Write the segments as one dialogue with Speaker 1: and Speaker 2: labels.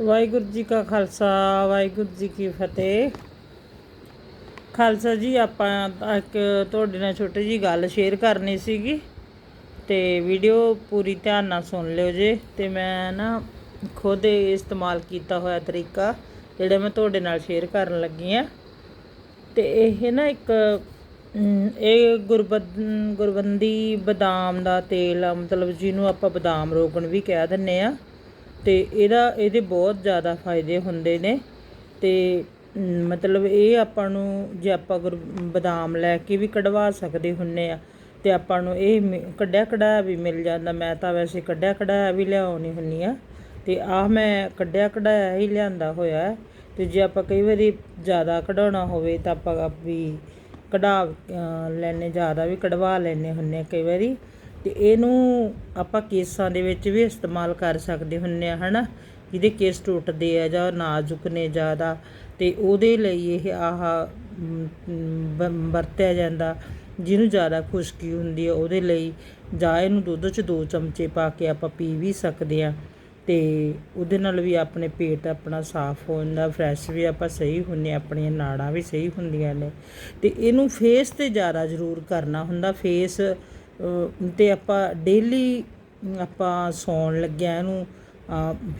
Speaker 1: ਵਾਹਿਗੁਰੂ ਜੀ ਕਾ ਖਾਲਸਾ, ਵਾਹਿਗੁਰੂ ਜੀ ਕੀ ਫਤਿਹ। ਖਾਲਸਾ ਜੀ, ਆਪਾਂ ਇੱਕ ਤੁਹਾਡੇ ਨਾਲ ਛੋਟੀ ਜੀ ਗੱਲ ਸ਼ੇਅਰ ਕਰਨੀ ਸੀਗੀ ਤੇ ਵੀਡੀਓ ਪੂਰੀ ਧਿਆਨ ਨਾਲ ਸੁਣ ਲਿਓ ਜੇ ਤੇ ਮੈਂ ਨਾ ਖੁਦ ਇਸਤੇਮਾਲ ਕੀਤਾ ਹੋਇਆ ਤਰੀਕਾ ਜਿਹੜਾ ਮੈਂ ਤੁਹਾਡੇ ਨਾਲ ਸ਼ੇਅਰ ਕਰਨ ਲੱਗੀ ਆ ਤੇ ਇਹ ਨਾ ਇੱਕ ਇਹ ਗੁਰਬਦ, ਗੁਰਬੰਦੀ ਬਦਾਮ ਦਾ ਤੇਲ ਆ, ਮਤਲਬ ਜਿਹਨੂੰ ਆਪਾਂ ਬਦਾਮ ਰੋਗਣ ਵੀ ਕਹਿ ਦਿੰਨੇ ਆ ਤੇ ਇਹਦਾ ਇਹਦੇ ਬਹੁਤ ਜ਼ਿਆਦਾ ਫਾਇਦੇ ਹੁੰਦੇ ਨੇ ਤੇ ਮਤਲਬ ਇਹ ਆਪਾਂ ਨੂੰ ਜੇ ਆਪਾਂ ਗੁਰ ਬਦਾਮ ਲੈ ਕੇ ਵੀ ਕਢਵਾ ਸਕਦੇ ਹੁੰਨੇ ਆ ਤੇ ਆਪਾਂ ਨੂੰ ਇਹ ਮਿ- ਕੱਢਿਆ ਕਢਾਇਆ ਵੀ ਮਿਲ ਜਾਂਦਾ ਮੈਂ ਤਾਂ ਵੈਸੇ ਕੱਢਿਆ ਕਢਾਇਆ ਵੀ ਲਿਆਉਣੀ ਹੁੰਨੀ ਆ ਤੇ ਆਹ ਮੈਂ ਕੱਢਿਆ ਕਢਾਇਆ ਹੀ ਲਿਆਂਦਾ ਹੋਇਆ ਹੈ। ਤੇ ਜੇ ਆਪਾਂ ਕਈ ਵਾਰੀ ਜ਼ਿਆਦਾ ਕਢਾਉਣਾ ਹੋਵੇ ਤਾਂ ਆਪਾਂ ਵੀ ਕਢਾ ਅ, ਜ਼ਿਆਦਾ ਵੀ ਕਢਵਾ ਲੈਨੇ ਹੁੰਨੇ ਆ ਕਈ ਵਾਰੀ ਤੇ ਇਹਨੂੰ ਆਪਾਂ ਕੇਸਾਂ ਦੇ ਵਿੱਚ ਵੀ ਇਸਤੇਮਾਲ ਕਰ ਸਕਦੇ ਹੁੰਨੇ ਆ, ਹਨਾ? ਜਿਹਦੇ ਕੇਸ ਟੁੱਟਦੇ ਆ ਜਾਂ ਨਾਜ਼ੁਕ ਨੇ ਜ਼ਿਆਦਾ, ਤੇ ਉਹਦੇ ਲਈ ਇਹ ਆਹ ਵਰਤਿਆ ਜਾਂਦਾ। ਜਿਹਨੂੰ ਜ਼ਿਆਦਾ ਖੁਸ਼ਕੀ ਹੁੰਦੀ ਹੈ ਉਹਦੇ ਲਈ ਜਾਂ ਇਹਨੂੰ ਦੁੱਧ 'ਚ ਦੋ ਚਮਚੇ ਪਾ ਕੇ ਆਪਾਂ ਪੀ ਵੀ ਸਕਦੇ ਆ। ਤੇ ਉਹਦੇ ਨਾਲ ਵੀ ਆਪਣੇ ਪੇਟ ਆਪਣਾ ਸਾਫ਼ ਹੋ ਜਾਂਦਾ ਫਰੈਸ਼ ਵੀ ਆਪਾਂ ਸਹੀ ਹੁੰਨੇ ਆਪਣੀਆਂ ਨਾੜਾਂ ਵੀ ਸਹੀ ਹੁੰਦੀਆਂ ਨੇ। ਤੇ ਇਹਨੂੰ ਫੇਸ ਤੇ ਜ਼ਿਆਦਾ ਜ਼ਰੂਰ ਕਰਨਾ ਹੁੰਦਾ। ਫੇਸ ਤੇ ਆਪਾਂ ਡੇਲੀ ਆਪਾਂ ਸੌਣ ਲੱਗਿਆ ਇਹਨੂੰ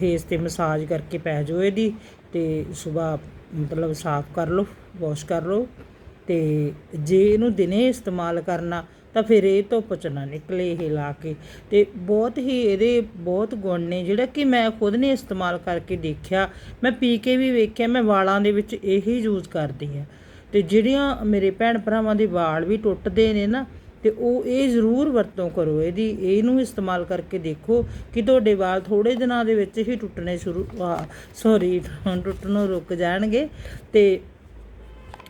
Speaker 1: ਫੇਸ ਤੇ ਮਸਾਜ ਕਰਕੇ ਪੈ ਜਾਓ ਇਹਦੀ ਤੇ ਸਵੇਰ ਮਤਲਬ ਸਾਫ਼ ਕਰ ਲਓ ਵਾਸ਼ ਕਰ ਲਓ ਤੇ ਜੇ ਇਹਨੂੰ ਦਿਨੇ ਇਸਤੇਮਾਲ ਕਰਨਾ ਤਾਂ ਫਿਰ ਇਹ ਧੁੱਪ ਚ ਨਾ ਨਿਕਲੇ ਇਹ ਲਾ ਕੇ ਤੇ ਬਹੁਤ ਹੀ ਇਹਦੇ ਬਹੁਤ ਗੁਣ ਨੇ ਜਿਹੜਾ ਕਿ ਮੈਂ ਖੁਦ ਨੇ ਇਸਤੇਮਾਲ ਕਰਕੇ ਦੇਖਿਆ, ਮੈਂ ਪੀ ਕੇ ਵੀ ਵੇਖਿਆ, ਮੈਂ ਵਾਲਾਂ ਦੇ ਵਿੱਚ ਇਹੀ ਯੂਜ਼ ਕਰਦੀ ਆ ਤੇ ਜਿਹੜੀਆਂ ਮੇਰੇ ਭੈਣ ਭਰਾਵਾਂ ਦੇ ਵਾਲ ਵੀ ਟੁੱਟਦੇ ਨੇ ਨਾ ਤੇ ਉਹ ਇਹ ਜ਼ਰੂਰ ਵਰਤੋਂ ਕਰੋ, ਇਹਦੀ, ਇਹਨੂੰ ਇਸਤੇਮਾਲ ਕਰਕੇ ਦੇਖੋ ਕਿ ਤੁਹਾਡੇ ਵਾਲ ਥੋੜੇ ਦਿਨਾਂ ਦੇ ਵਿੱਚ ਹੀ ਟੁੱਟਣੇ ਸ਼ੁਰੂ ਸੌਰੀ ਟੁੱਟਣੋਂ ਰੁਕ ਜਾਣਗੇ ਤੇ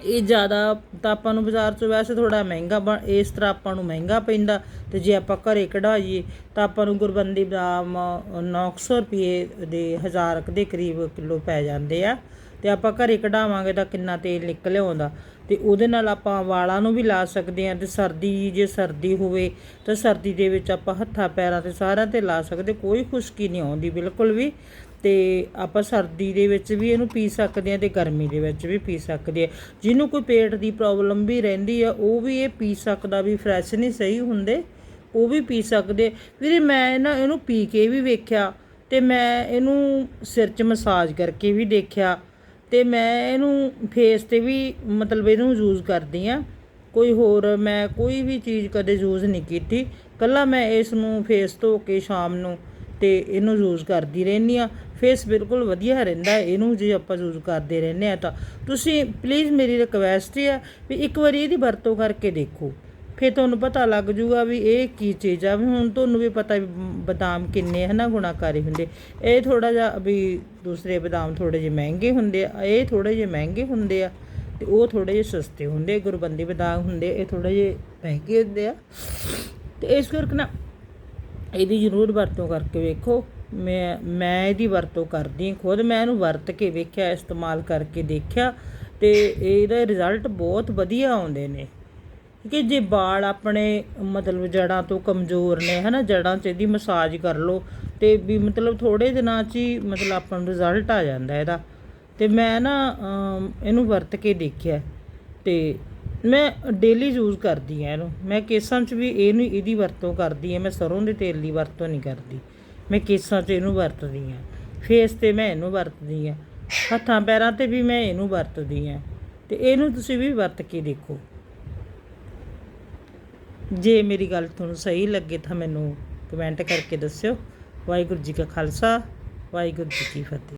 Speaker 1: ਇਹ ਜ਼ਿਆਦਾ ਤਾਂ ਆਪਾਂ ਨੂੰ ਬਾਜ਼ਾਰ 'ਚ ਵੈਸੇ ਥੋੜਾ ਮਹਿੰਗਾ ਬਣ, ਇਸ ਤਰ੍ਹਾਂ ਆਪਾਂ ਨੂੰ ਮਹਿੰਗਾ ਪੈਂਦਾ ਤੇ ਜੇ ਆਪਾਂ ਘਰੇ ਕਢਾਈਏ ਤਾਂ ਆਪਾਂ ਨੂੰ ਗੁਰਬੰਦੀ ਬਦਾਮ 900 ਰੁਪਏ ਦੇ ਹਜ਼ਾਰ ਕੁ ਦੇ ਕਰੀਬ ਕਿਲੋ ਪੈ ਜਾਂਦੇ ਆ। ਤੇ ਆਪਾਂ ਘਰੇ ਕਢਾਵਾਂਗੇ ਤਾਂ ਕਿੰਨਾ ਤੇਲ ਨਿਕਲ ਆਉਂਦਾ। ਤੇ ਉਹਦੇ ਨਾਲ ਆਪਾਂ ਵਾਲਾਂ ਨੂੰ ਵੀ ਲਾ ਸਕਦੇ ਆ ਤੇ ਸਰਦੀ, ਜੇ ਸਰਦੀ ਹੋਵੇ ਤਾਂ ਸਰਦੀ ਦੇ ਵਿੱਚ ਆਪਾਂ ਹੱਥਾਂ, ਪੈਰਾਂ ਤੇ ਸਾਰਿਆਂ ਤੇ ਲਾ ਸਕਦੇ, ਕੋਈ ਖੁਸ਼ਕੀ ਨਹੀਂ ਆਉਂਦੀ ਬਿਲਕੁਲ ਵੀ। ਤੇ ਆਪਾਂ ਸਰਦੀ ਦੇ ਵਿੱਚ ਵੀ ਇਹਨੂੰ ਪੀ ਸਕਦੇ ਆ ਤੇ ਗਰਮੀ ਦੇ ਵਿੱਚ ਵੀ ਪੀ ਸਕਦੇ ਆ ਜਿਹਨੂੰ ਕੋਈ ਪੇਟ ਦੀ ਪ੍ਰੋਬਲਮ ਵੀ ਰਹਿੰਦੀ ਆ, ਉਹ ਵੀ ਇਹ ਪੀ ਸਕਦਾ ਵੀ ਫਰੈਸ਼ ਨਹੀਂ, ਸਹੀ ਹੁੰਦੇ, ਉਹ ਵੀ ਪੀ ਸਕਦੇ ਵੀਰੇ, ਮੈਂ ਨਾ ਇਹਨੂੰ ਪੀ ਕੇ ਵੀ ਵੇਖਿਆ ਤੇ ਮੈਂ ਇਹਨੂੰ ਸਿਰ 'ਚ ਮਸਾਜ ਕਰਕੇ ਵੀ ਦੇਖਿਆ ਤੇ ਮੈਂ ਇਹਨੂੰ ਫੇਸ ਤੇ ਵੀ ਮਤਲਬ ਇਹਨੂੰ ਯੂਜ਼ ਕਰਦੀ ਆ ਕੋਈ ਹੋਰ ਮੈਂ ਕੋਈ ਵੀ ਚੀਜ਼ ਕਦੇ ਯੂਜ਼ ਨਹੀਂ ਕੀਤੀ। ਕੱਲਾ ਮੈਂ ਇਸ ਨੂੰ ਫੇਸ ਧੋ ਕੇ ਸ਼ਾਮ ਨੂੰ ਤੇ ਇਹਨੂੰ ਯੂਜ਼ ਕਰਦੀ ਰਹਿੰਦੀ ਆ ਫੇਸ ਬਿਲਕੁਲ ਵਧੀਆ ਰਹਿੰਦਾ ਇਹਨੂੰ ਜੇ ਆਪਾਂ ਯੂਜ਼ ਕਰਦੇ ਰਹਿੰਦੇ ਆ ਤਾਂ। ਤੁਸੀਂ ਪਲੀਜ਼ ਮੇਰੀ ਰਿਕਵੈਸਟ ਹੈ ਵੀ ਇੱਕ ਵਾਰੀ ਇਹਦੀ ਵਰਤੋਂ ਕਰਕੇ ਦੇਖੋ। ਫਿਰ ਤੁਹਾਨੂੰ ਪਤਾ ਲੱਗ ਜੂਗਾ ਵੀ ਇਹ ਕੀ ਚੀਜ਼ ਆ। ਵੀ ਹੁਣ ਤੁਹਾਨੂੰ ਵੀ ਪਤਾ ਵੀ ਬਦਾਮ ਕਿੰਨੇ ਹਨਾ ਗੁਣਾਕਾਰੀ ਹੁੰਦੇ। ਇਹ ਥੋੜਾ ਜਿਹਾ ਵੀ ਦੂਸਰੇ ਬਦਾਮ ਥੋੜੇ ਜਿਹੇ ਮਹਿੰਗੇ ਹੁੰਦੇ ਆ। ਇਹ ਥੋੜੇ ਜਿਹੇ ਮਹਿੰਗੇ ਹੁੰਦੇ ਆ ਤੇ ਉਹ ਥੋੜੇ ਜਿਹੇ ਸਸਤੇ ਹੁੰਦੇ ਗੁਰਬੰਦੀ ਬਦਾਮ ਹੁੰਦੇ ਇਹ ਥੋੜੇ ਜਿਹੇ ਮਹਿੰਗੇ ਹੁੰਦੇ ਆ। ਤੇ ਇਸ ਕਰਕੇ ਨਾ ਇਹਦੀ ਜ਼ਰੂਰ ਵਰਤੋਂ ਕਰਕੇ ਵੇਖੋ। ਮੈਂ ਮੈਂ ਇਹਦੀ ਵਰਤੋਂ ਕਰਦੀ ਹਾਂ ਖੁਦ। ਮੈਂ ਇਹਨੂੰ ਵਰਤ ਕੇ ਵੇਖਿਆ, ਇਸਤੇਮਾਲ ਕਰਕੇ ਦੇਖਿਆ ਤੇ ਇਹਦਾ ਰਿਜ਼ਲਟ ਬਹੁਤ ਵਧੀਆ ਆਉਂਦੇ ਨੇ। ਕਿ ਜੇ ਵਾਲ ਆਪਣੇ ਮਤਲਬ ਜੜਾਂ ਤੋਂ ਕਮਜ਼ੋਰ ਨੇ, ਹਨਾ, ਜੜਾਂ 'ਚ ਇਹਦੀ ਮਸਾਜ ਕਰ ਲਓ ਤੇ ਵੀ ਮਤਲਬ ਥੋੜੇ ਦਿਨਾਂ 'ਚ ਹੀ ਮਤਲਬ ਆਪਾਂ ਨੂੰ ਰਿਜ਼ਲਟ ਆ ਜਾਂਦਾ ਇਹਦਾ। ਤੇ ਮੈਂ ਨਾ ਇਹਨੂੰ ਵਰਤ ਕੇ ਦੇਖਿਆ ਤੇ ਮੈਂ ਡੇਲੀ ਯੂਜ਼ ਕਰਦੀ ਆ ਇਹਨੂੰ। ਮੈਂ ਕੇਸਾਂ 'ਚ ਵੀ ਇਹਨੂੰ ਇਹਦੀ ਵਰਤੋਂ ਕਰਦੀ ਆ ਮੈਂ ਸਰੋਂ ਦੇ ਤੇਲ ਦੀ ਵਰਤੋਂ ਨਹੀਂ ਕਰਦੀ। ਮੈਂ ਕੇਸਾਂ 'ਚ ਇਹਨੂੰ ਵਰਤਦੀ ਆ ਫੇਸ ਤੇ ਮੈਂ ਇਹਨੂੰ ਵਰਤਦੀ ਆ ਹੱਥਾਂ ਪੈਰਾਂ ਤੇ ਵੀ ਮੈਂ ਇਹਨੂੰ ਵਰਤਦੀ ਆ ਤੇ ਇਹਨੂੰ ਤੁਸੀਂ ਵੀ ਵਰਤ ਕੇ ਦੇਖੋ। ਜੇ ਮੇਰੀ ਗੱਲ ਤੁਹਾਨੂੰ ਸਹੀ ਲੱਗੇ ਤਾਂ ਮੈਨੂੰ ਕਮੈਂਟ ਕਰਕੇ ਦੱਸਿਓ। ਵਾਹਿਗੁਰੂ ਜੀ ਕਾ ਖਾਲਸਾ, ਵਾਹਿਗੁਰੂ ਜੀ ਕੀ ਫਤਿਹ।